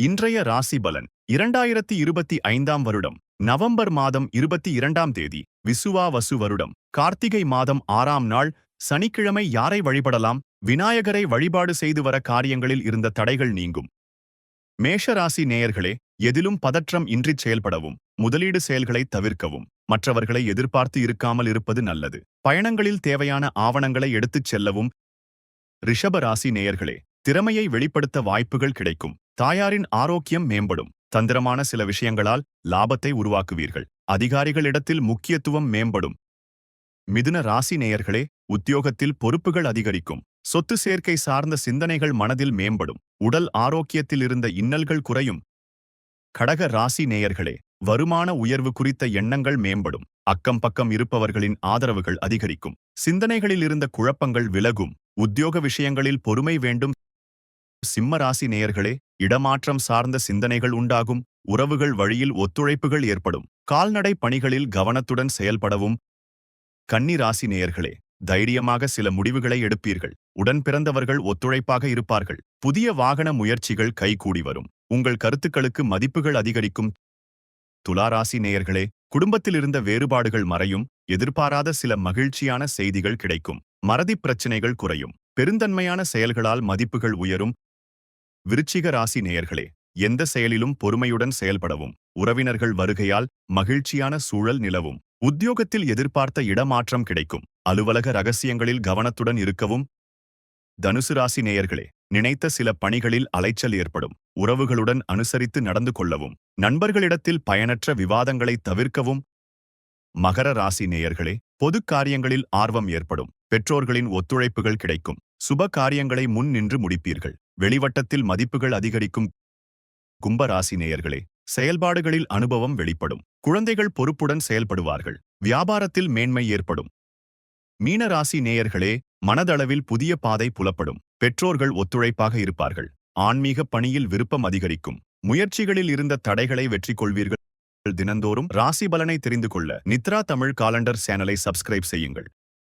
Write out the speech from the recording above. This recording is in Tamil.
இன்றைய ராசி பலன். இரண்டாயிரத்தி இருபத்தி ஐந்தாம் வருடம். நவம்பர் மாதம் இருபத்தி இரண்டாம் தேதி. விசுவாவசு வருடம். கார்த்திகை மாதம் ஆறாம் நாள். சனிக்கிழமை யாரை வழிபடலாம்? விநாயகரை வழிபாடு செய்து வர காரியங்களில் இருந்த தடைகள் நீங்கும். மேஷராசி நேயர்களே எதிலும் பதற்றம் இன்றிச் செயல்படவும் முதலீடு செயல்களை தவிர்க்கவும் மற்றவர்களை எதிர்பார்த்து இருக்காமல் இருப்பது நல்லது. பயணங்களில் தேவையான ஆவணங்களை எடுத்துச் செல்லவும். ரிஷபராசி நேயர்களே திறமையை வெளிப்படுத்த வாய்ப்புகள் கிடைக்கும். தாயாரின் ஆரோக்கியம் மேம்படும். தந்திரமான சில விஷயங்களால் லாபத்தை உருவாக்குவீர்கள். அதிகாரிகளிடத்தில் முக்கியத்துவம் மேம்படும். மிதுன ராசி நேயர்களே உத்தியோகத்தில் பொறுப்புகள் அதிகரிக்கும். சொத்து சேர்க்கை சார்ந்த சிந்தனைகள் மனதில் மேம்படும். உடல் ஆரோக்கியத்தில் இருந்த இன்னல்கள் குறையும். கடக ராசி நேயர்களே வருமான உயர்வு குறித்த எண்ணங்கள் மேம்படும். அக்கம் பக்கம் இருப்பவர்களின் ஆதரவுகள் அதிகரிக்கும். சிந்தனைகளில் இருந்த குழப்பங்கள் விலகும். உத்தியோக விஷயங்களில் பொறுமை வேண்டும். சிம்ம ராசி நேயர்களே இடமாற்றம் சார்ந்த சிந்தனைகள் உண்டாகும் உறவுகள் வழியில் ஒத்துழைப்புகள் ஏற்படும். கால்நடை பணிகளில் கவனத்துடன் செயல்படவும். கன்னி ராசி நேயர்களே தைரியமாக சில முடிவுகளை எடுப்பீர்கள். உடன் பிறந்தவர்கள் ஒத்துழைப்பாக இருப்பார்கள். புதிய வாகன முயற்சிகள் கைகூடி வரும். உங்கள் கருத்துக்களுக்கு மதிப்புகள் அதிகரிக்கும். துளாராசி நேயர்களே குடும்பத்தில் இருந்த வேறுபாடுகள் மறையும். எதிர்பாராத சில மகிழ்ச்சியான செய்திகள் கிடைக்கும். மறதி பிரச்சினைகள் குறையும். பெருந்தன்மையான செயல்களால் மதிப்புகள் உயரும். விருச்சிக ராசி நேயர்களே எந்த செயலிலும் பொறுமையுடன் செயல்படவும் உறவினர்கள் வருகையால் மகிழ்ச்சியான சூழல் நிலவும் உத்தியோகத்தில் எதிர்பார்த்த இடமாற்றம் கிடைக்கும் அலுவலக ரகசியங்களில் கவனத்துடன் இருக்கவும். தனுசு ராசி நேயர்களே நினைத்த சில பணிகளில் அலைச்சல் ஏற்படும் உறவுகளுடன் அனுசரித்து நடந்து கொள்ளவும் நண்பர்களிடத்தில் பயனற்ற விவாதங்களை தவிர்க்கவும். மகர ராசி நேயர்களே பொது காரியங்களில் ஆர்வம் ஏற்படும் பெற்றோர்களின் ஒத்துழைப்புகள் கிடைக்கும் சுப காரியங்களை முன் நின்று முடிப்பீர்கள். வெளிவட்டத்தில் மதிப்புகள் அதிகரிக்கும் கும்பராசி நேயர்களே செயல்பாடுகளில் அனுபவம் வெளிப்படும். குழந்தைகள் பொறுப்புடன் செயல்படுவார்கள். வியாபாரத்தில் மேன்மை ஏற்படும். மீனராசி நேயர்களே மனதளவில் புதிய பாதை புலப்படும். பெற்றோர்கள் ஒத்துழைப்பாக இருப்பார்கள். ஆன்மீக பணியில் விருப்பம் அதிகரிக்கும். முயற்சிகளில் இருந்த தடைகளை வெற்றி கொள்வீர்கள் தினந்தோறும் ராசி பலனை தெரிந்து கொள்ள நித்ரா தமிழ் காலண்டர் சேனலை சப்ஸ்கிரைப் செய்யுங்கள்.